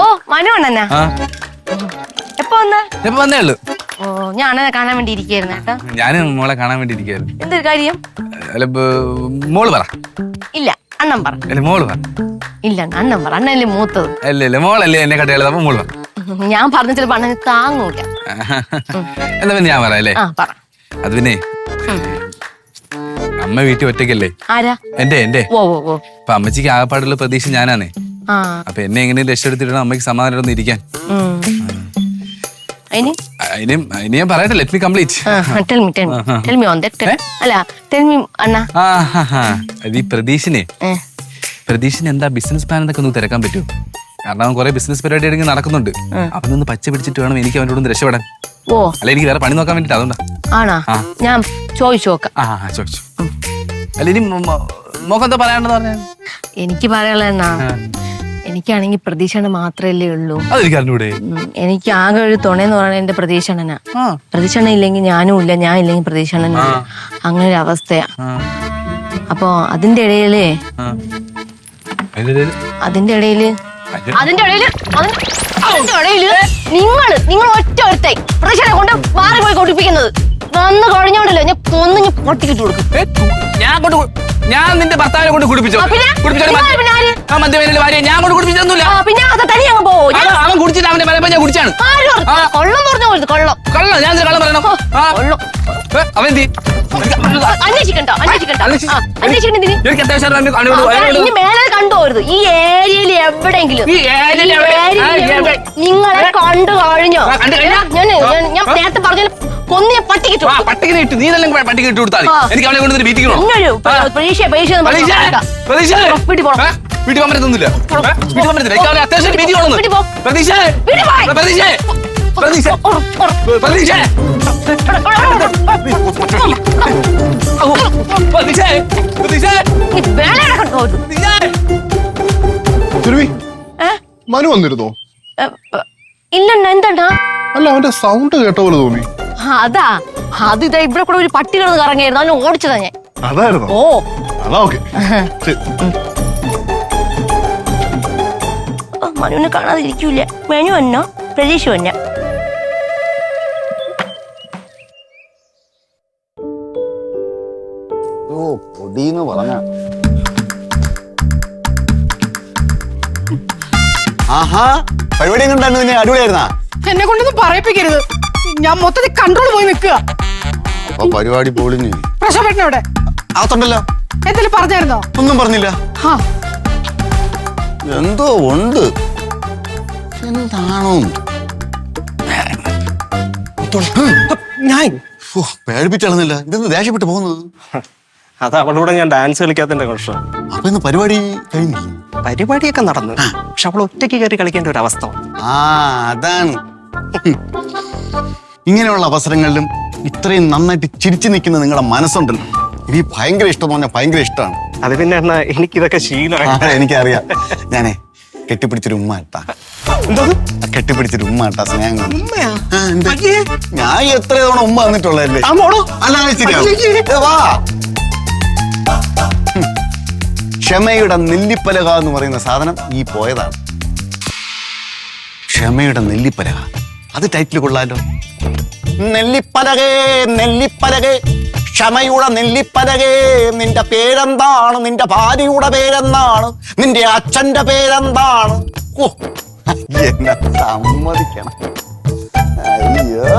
ഓ മനു അണ്ണനാ. എപ്പോ വന്ന? എപ്പോ വന്നേ ഉള്ളു? ഓ ഞാൻ കാണാൻ വേണ്ടി ഇരിക്കായിരുന്നു കേട്ടോ. ഞാൻ മോളെ കാണാൻ വേണ്ടി ഇരിക്കായിരുന്നു എന്തൊരു കാര്യം? മോൾ പറ. ഇല്ല അണ്ണൻ പറ. മോൾ പറ. ഇല്ല അണ്ണൻ പറ. അണ്ണല്ലേ മൂത്തത്? അല്ലല്ലേ മോളല്ലേ എന്നെ കട്ടയാളത് അപ്പൊ മോൾ പറ. ഞാൻ പറഞ്ഞ ചിലപ്പോ അണ്ണന് താങ്ങൂല. എന്നാ പിന്നെ ഞാൻ പറ അല്ലേ? അത് പിന്നെ അമ്മ വീട്ടിൽ ഒറ്റയ്ക്കല്ലേ? ആരാ? എന്റെ എന്റെ ഓ ഓ ഓ അപ്പൊ അമ്മച്ചിക്ക് ആകപ്പാടുള്ള പ്രതീക്ഷ ഞാനാണേ. ആ. അപ്പൊ എന്നെ എങ്ങനെയും രക്ഷപ്പെടുത്തിട്ട് അമ്മയ്ക്ക് സമാധാനം ഇരിക്കാൻ. ഉം. അതിന് അതിനും അതിന് ഞാൻ പറയട്ടെ let me complete tell me tell me tell me on that അല്ല ടെൽ മി അണ്ണാ. ആ ഹാ ഹാ അത് ഈ പ്രതീഷിനെ. ഏ, പ്രതീഷിന് എന്താ ബിസിനസ് പ്ലാൻ എന്നൊക്കെ ഒന്ന് തിരക്കാൻ പറ്റുമോ കാരണം അവൻ കുറെ ബിസിനസ് പരിപാടി നടക്കുന്നുണ്ട്. അപ്പൊ നിന്ന് പച്ച പിടിച്ചിട്ട് വേണം എനിക്ക് അവനോട് ഒന്ന് രക്ഷപ്പെടാൻ. ഓ. അല്ല എനിക്ക് വേറെ പണി നോക്കാൻ വേണ്ടിട്ട് അതുകൊണ്ടാ. ആണോ? ഞാൻ ചോദിച്ചു നോക്കാം. ആ ആ, ചോദിച്ചു. അല്ല ഇനി പറഞ്ഞ? എനിക്ക് പറയാനുള്ള എനിക്കാണെങ്കിൽ പ്രതീക്ഷണ മാത്രമല്ലേ ഉള്ളൂ. അതെനിക്ക് അറിഞ്ഞൂടെ. എനിക്ക് ആകെ ഒരു തുണയെന്ന് പറയുന്നത് എന്റെ പ്രതീക്ഷണനാ പ്രതീക്ഷണ ഇല്ലെങ്കിൽ ഞാനും ഇല്ല ഞാൻ ഇല്ലെങ്കിൽ പ്രതീക്ഷണന അങ്ങനെ ഒരു അവസ്ഥയാ. അപ്പോ അതിന്റെ ഇടയിൽ അതിന്റെ ഇടയിൽ? അതിന്റെ- ഇടയിൽ അതി- അതിന്റെ ഇടയിൽ നിങ്ങൾ നിങ്ങൾ ഒറ്റ ഒരുത്തെ പ്രതീക്ഷനെ കൊണ്ട് മാറി പോയി കൊടിപ്പിക്കുന്നത്. വന്ന് കഴിഞ്ഞോണ്ടല്ലോ ഞാൻ കൊന്നു ഞാൻ പൊട്ടിക്കിട്ട് കൊടുക്കും. ഞാൻ കൊണ്ട് ഞാൻ നിന്റെ ഭർത്താവിനെ കൊണ്ട് കുടിപ്പിച്ചു. ആ, ഭാര്യ ഞാൻ കൊണ്ട് കുടിപ്പിച്ചൊന്നുമില്ല അവൻ- കുടിച്ചിട്ട് അവന്റെ ഞാൻ കുടിച്ചാണ്. കൊള്ളം പറഞ്ഞു പോയത് കൊള്ളം. കള്ളം ഞാൻ കള്ളം പറയണം. അവൻ എന്തി അന്വേഷിക്കണ്ടോ അന്വേഷിക്കണ്ടോ. എനിക്ക് അത്യാവശ്യം ഈ ഏരിയയിൽ എവിടെയെങ്കിലും. ഈ ഏരിയയിൽ നിങ്ങളെ കണ്ടു കഴിഞ്ഞോ? ഞാൻ ഞാൻ-. നേരത്തെ പറഞ്ഞ കൊന്നിയ പട്ടിക്ക് ആ പട്ടികിനെ ഇട്ട്. നീ തന്നെ പട്ടിക്ക് ഇട്ട് കൊടുത്താൽ എനിക്ക് അവനെ കൊണ്ട് ബീറ്റിക്കണോ എന്നൊരു പരീക്ഷ പരീക്ഷ എന്ന് പറഞ്ഞ് പ്രതീക്ഷ നടക്കണ്ട. പ്രതീക്ഷ വീട്ടിൽ പോകണം ഏ? വീട്ടിൽ പോകാൻ പറ്റത്തൊന്നുമില്ല വീട്ടിൽ പോകാൻ പറ്റത്തില്ല. അവനെ അത്യാവശ്യം വീട്ടിൽ. പ്രതീക്ഷ. പ്രതീക്ഷ പ്രതീക്ഷ. പ്രതീക്ഷ? മനു വന്നിരുന്നോ? ഇല്ലണ്ണ എന്താണ്ടാ അല്ല അവന്റെ സൗണ്ട് കേട്ട പോലെ തോന്നി. അതാ. അത് ഇതാ ഇവിടെ കൂടെ ഒരു പട്ടി കിടന്ന് കറങ്ങിയായിരുന്നു. അതിനെ ഓടിച്ചതാ ഞാൻ. അതായിരുന്നു? ഓ. അതാ ഓക്കെ. മനുവിനെ കാണാതെ ഇരിക്കൂല മെനു എന്നോ പ്രതീക്ഷ വന്ന? ഓ പൊടിന്ന് പറഞ്ഞ. ആഹാ. പരിപാടി എങ്ങനെയുണ്ടായിരുന്നു പിന്നെ? അടിപൊളിയായിരുന്നാ? എന്നെ കൊണ്ടൊന്നും പറയിപ്പിക്കരുത്. ഞാൻ മൊത്തത്തിൽ കൺട്രോൾ പോയി നിൽക്കുക. അപ്പൊ പരിപാടി പൊളിഞ്ഞു. പ്രശോഭേട്ടൻ എവിടെ? അകത്തുണ്ടല്ലോ. എന്തെങ്കിലും പറഞ്ഞായിരുന്നോ? ഒന്നും പറഞ്ഞില്ല. ആ. എന്തോ ഉണ്ട്. എന്താണോ? ഞാൻ. ഓ, പേടിപ്പിച്ചളന്നില്ല ഇതെന്ത് ദേഷ്യപ്പെട്ട് പോകുന്നത്? അത് അവളോട് ഞാൻ ഡാൻസ് കളിക്കാത്തതിന്റെ പ്രശ്നം. അപ്പൊ ഇന്ന് പരിപാടി കഴിഞ്ഞു പരിപാടിയൊക്കെ നടന്നു. പക്ഷെ അവൾ ഒറ്റയ്ക്ക് കയറി കളിക്കേണ്ട ഒരു അവസ്ഥ ആ അതാണ്. ഇങ്ങനെയുള്ള അവസരങ്ങളിലും ഇത്രയും നന്നായിട്ട് ചിരിച്ചു നിൽക്കുന്ന നിങ്ങളുടെ മനസ്സുണ്ടല്ലോ. ഇനി ഭയങ്കര ഇഷ്ടം എന്ന് പറഞ്ഞാൽ ഭയങ്കര ഇഷ്ടമാണ്. അത് പിന്നെ എന്നാ എനിക്കിതൊക്കെ ശീലമാണ് എനിക്കറിയാം. ഞാനേ കെട്ടിപ്പിടിച്ചൊരു ഉമ്മ ഇട്ടാ കെട്ടിപ്പിടിച്ചൊരു ഉമ്മ ഇട്ടാ സ്നേഹം. ഞാൻ എത്ര തവണ ഉമ്മ വന്നിട്ടുള്ളതല്ലേ? അല്ല ശരിയാണ് വാ. ക്ഷമയുടെ നെല്ലിപ്പലക എന്ന് പറയുന്ന സാധനം ഈ പോയതാണ്. ക്ഷമയുടെ നെല്ലിപ്പലക. അത് ടൈറ്റിൽ കൊള്ളാലോ. നെല്ലിപ്പലകേ നെല്ലിപ്പലകേ ക്ഷമയുടെ നെല്ലിപ്പലകേ നിന്റെ പേരെന്താണ്? നിന്റെ ഭാര്യയുടെ പേരെന്താണ്? നിന്റെ അച്ഛന്റെ പേരെന്താണ്? ഓ എന്നെ സമ്മതിക്കണം. അയ്യോ.